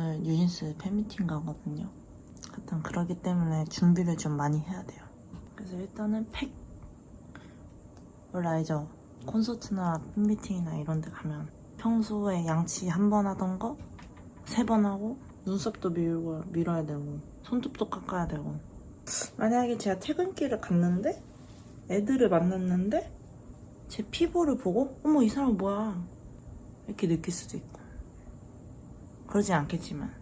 오늘 뉴진스 팬미팅 가거든요. 하여튼 그러기 때문에 준비를 좀 많이 해야 돼요. 그래서 일단은 팩 원래 알죠? 콘서트나 팬미팅이나 이런 데 가면 평소에 양치 한 번 하던 거 세 번 하고 눈썹도 밀고 밀어야 되고 손톱도 깎아야 되고 만약에 제가 퇴근길을 갔는데 애들을 만났는데 제 피부를 보고 어머 이 사람 뭐야 이렇게 느낄 수도 있고 그러진 않겠지만.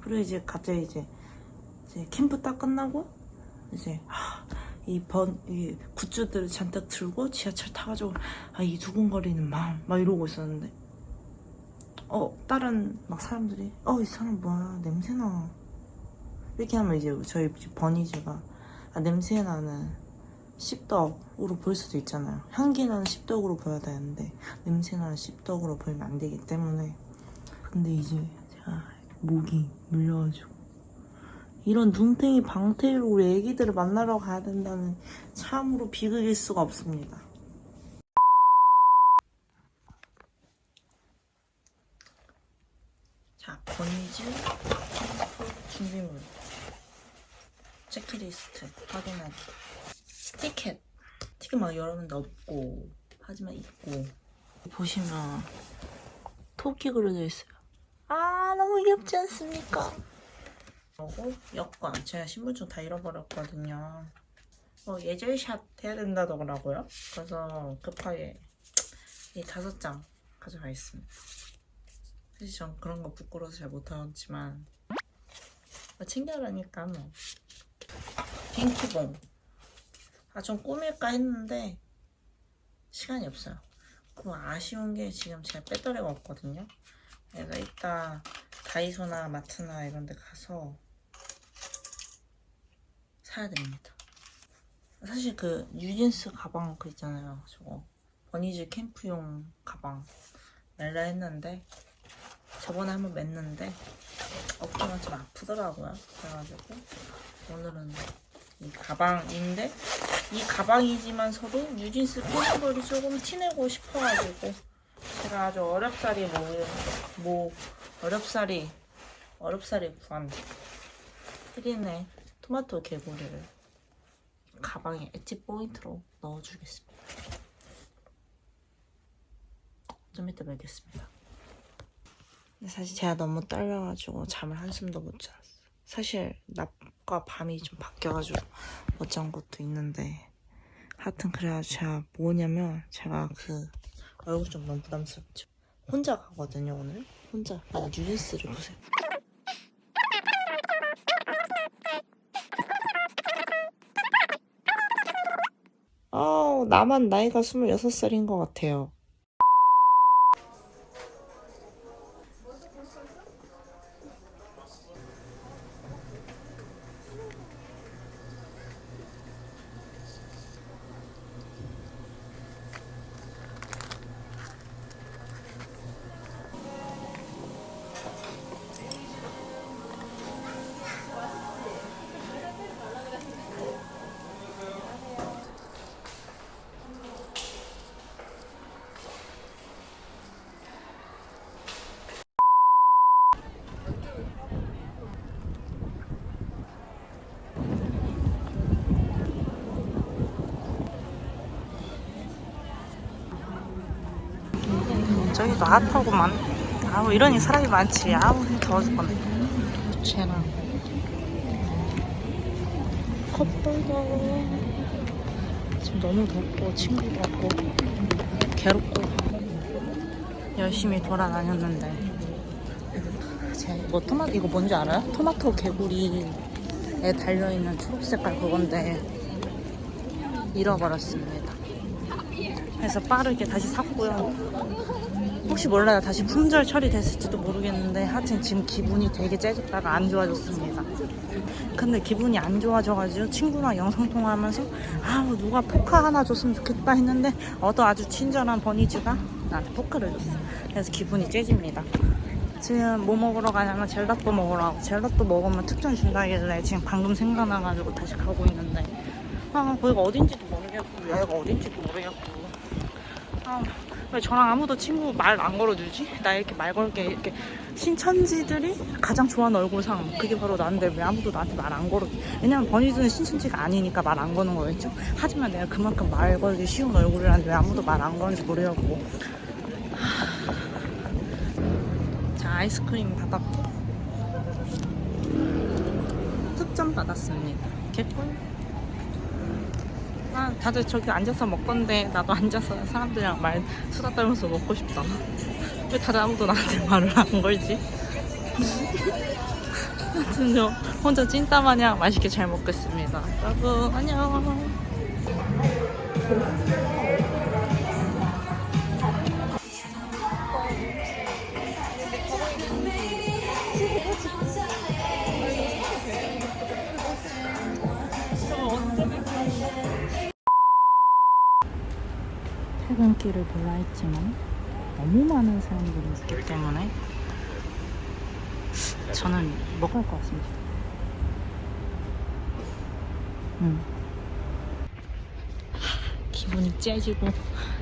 그리고 이제 갑자기 이제, 이제 캠프 딱 끝나고 이제 하, 이 번, 이 굿즈들을 잔뜩 들고 지하철 타가지고 아 이 두근거리는 마음 막 이러고 있었는데. 어 다른 막 사람들이 어 이 사람 뭐야? 냄새나. 이렇게 하면 이제 저희 버니즈가 아 냄새나는 씹덕으로 보일 수도 있잖아요. 향기나는 씹덕으로 보여야 되는데 냄새나는 씹덕으로 보이면 안 되기 때문에 근데 이제 제가 목이 물려가지고. 이런 눈탱이 방태로 우리 애기들을 만나러 가야 된다는 참으로 비극일 수가 없습니다. 자, 건지 준비물. 체크리스트 확인하기. 티켓. 티켓 막 군데 없고 하지만 있고. 보시면 토끼 그려져 있어요. 아 너무 귀엽지 않습니까? 그리고 여권 제가 신분증 다 잃어버렸거든요. 어, 예절샷 해야 된다더라고요. 그래서 급하게 이 다섯 장 가져가겠습니다. 사실 전 그런 거 부끄러워서 잘 못하지만 뭐 챙겨라니까 뭐 핑키봉 아 좀 꾸밀까 했는데 시간이 없어요. 그 아쉬운 게 지금 제가 배터리가 없거든요. 그래서 이따 다이소나 마트나 이런 데 가서 사야 됩니다. 사실 그 뉴진스 가방 그 있잖아요. 저거 버니즈 캠프용 가방 멜라 했는데 저번에 한번 맸는데 어깨가 좀 아프더라고요. 그래가지고 오늘은 이 가방인데 이 가방이지만서도 뉴진스 팬분들이 조금 티내고 싶어가지고 제가 아주 어렵사리 뭐, 뭐 어렵사리 어렵사리 구한 흑인의 토마토 개구리를 가방에 엣지 포인트로 넣어주겠습니다. 좀 이따 뵙겠습니다. 사실 제가 너무 떨려가지고 잠을 한숨도 못 잤어요. 사실 낮과 밤이 좀 바뀌어가지고 못 잔 것도 있는데 하여튼 그래가지고 제가 뭐냐면 제가 그 얼굴 좀 너무 부담스럽죠. 혼자 가거든요 오늘. 혼자. 아, 뉴진스를 보세요. 아우 나만 나이가 26살인 것 같아요. 저기도 핫하고만. 아우 이러니 사람이 많지. 아우 더워 죽겠네. 쟤랑 컵bur거 지금 너무 덥고 친구도 없고 괴롭고 열심히 돌아다녔는데 제가 이거 토마토 이거 뭔지 알아요? 토마토 개구리에 달려있는 초록색깔 그건데 잃어버렸습니다. 그래서 빠르게 다시 샀고요. 혹시 몰라요. 다시 품절 처리됐을지도 모르겠는데 하여튼 지금 기분이 되게 째졌다가 안 좋아졌습니다. 근데 기분이 안 좋아져가지고 친구랑 영상통화하면서 아 누가 포카 하나 줬으면 좋겠다 했는데 어떤 아주 친절한 버니즈가 나한테 포카를 줬어. 그래서 기분이 째집니다. 지금 뭐 먹으러 가냐면 젤라또 먹으러 가고 젤라또 먹으면 특전 준다길래 지금 방금 생각나가지고 다시 가고 있는데 아 거기가 어딘지도 모르겠고 여기가 어딘지도 모르겠고 아 왜 저랑 아무도 친구 말 안 걸어주지? 나 이렇게 말 걸게 이렇게 신천지들이 가장 좋아하는 얼굴상 그게 바로 나인데 왜 아무도 나한테 말 안 걸어줘? 왜냐면 버니즈는 신천지가 아니니까 말 안 거는 거겠죠? 하지만 내가 그만큼 말 걸기 쉬운 얼굴이라는데 왜 아무도 말 안 거는지 모르겠고 자 아이스크림 받았고 특전 받았습니다 개꿀 아, 다들 저기 앉아서 먹던데 나도 앉아서 사람들이랑 말 수다 떨면서 먹고 싶다. 왜 다들 아무도 나한테 말을 안 걸지? 하여튼 저 혼자 찐따 마냥 맛있게 잘 먹겠습니다. 여러분 안녕. 퇴근길을 골라 했지만 너무 많은 사람들이 있기 때문에 저는 못갈것 같습니다. 음. 하, 기분이 째지고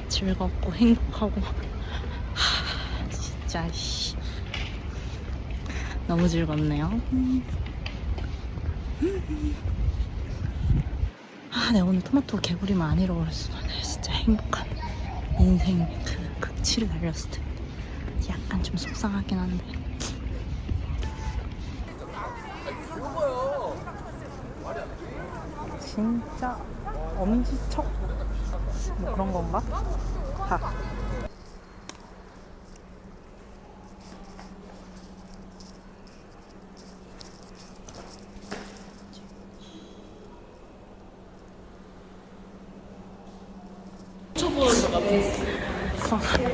즐겁고 행복하고 하, 진짜 씨. 너무 즐겁네요. 음. 아, 내가 오늘 토마토 개구리만 안 잃어버렸어. 나 진짜 행복한 인생 그 극치를 달렸을 텐데. 약간 좀 속상하긴 한데. 진짜 엄지척? 뭐 그런 건가? 다.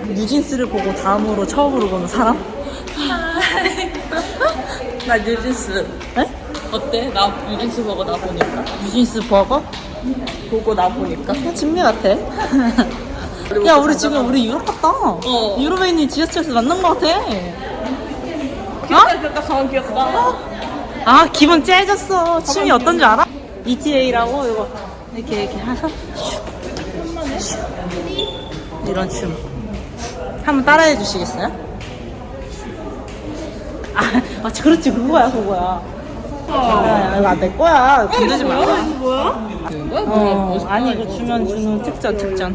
뉴진스를 보고 다음으로 처음으로 보는 사람? 나 뉴진스 에? 어때? 나 뉴진스 보고 나 보니까 뉴진스 버거? 보고 나 보니까 야, 진미 같아. 야, 우리 지금 우리 유럽 갔다. 어. 유럽에 있는 지하철에서 만난 것 같아. 귀엽다 귀엽다 가만 귀엽다 아, 기분 째졌어. 춤이 어떤 줄 알아? ETA라고 이거 이렇게 이렇게 해서. 이런 춤. 한번 따라해 주시겠어요? 아, 맞지, 그렇지, 그거야, 그거야. 아, 이거 안 될 거야. 건드지 마. 뭐야? 그거? 어, 아니 이거 주면 주는 특전 특전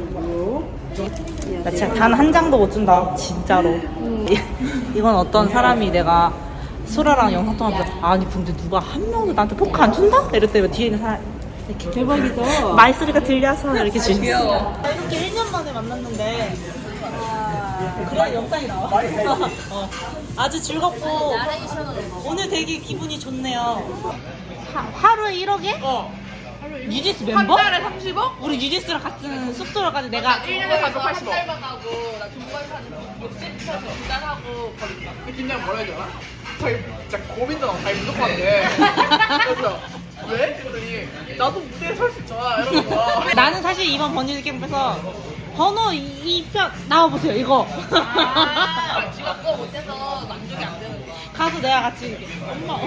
나 진짜 단 한 장도 못 준다 진짜로 이- 이건 어떤 사람이 내가 소라랑 영상 통화하면서 아니 근데 누가 한 명도 나한테 포크 안 준다? 이랬더니 뒤에 있는 사람 대박이다. 말소리가 들려서 이렇게 주셨어 귀여워. 이렇게 1년 만에 만났는데 그런 영상이 나와? 어. 아주 즐겁고 오늘 되게 기분이 좋네요. 하, 하루에 1억에? 어. 뉴진스 멤버? 한 달에 30억? 우리 뉴진스랑 같은 숙소를 가지고 내가. 1년에 480억. 하고 나 중고에 사는 60에서 두달하고 버린다 김장 뭐라 해야 되나? 저희 진짜 고민도 너무 잘 부족한데. 그래서 왜? 그랬더니 나도 무대에 설 수 있잖아 이러는 거야. 나는 사실 이번 번지 캠프에서 번호 2편 나와보세요 이거. 아 지가 그거 못해서 만족이 안 되는 거야. 가서 내가 같이 이렇게 엄마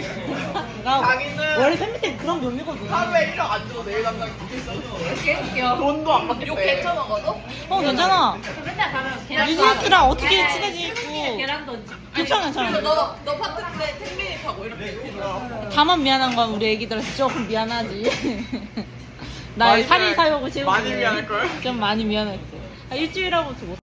나 자기는 원래 팬미팅 그런 묘미거든. 하루에 1억 안 줘도 내일 당장 무대 있어 이렇게 웃겨 돈도 안욕 받겠대 개쳐먹어도? 어 괜찮아. 맨날 가면 계란 뉴진스랑 어떻게 친해지고 계란 던지 괜찮아 괜찮아. 너, 너 파트 때 텐미닉하고 이렇게 해줘 다만 미안한 건 우리 애기들한테 조금 미안하지. 나의 많이 살인 미안- 사욕을 많이 미안할걸? 좀 많이 미안했어 아, 일주일하고 못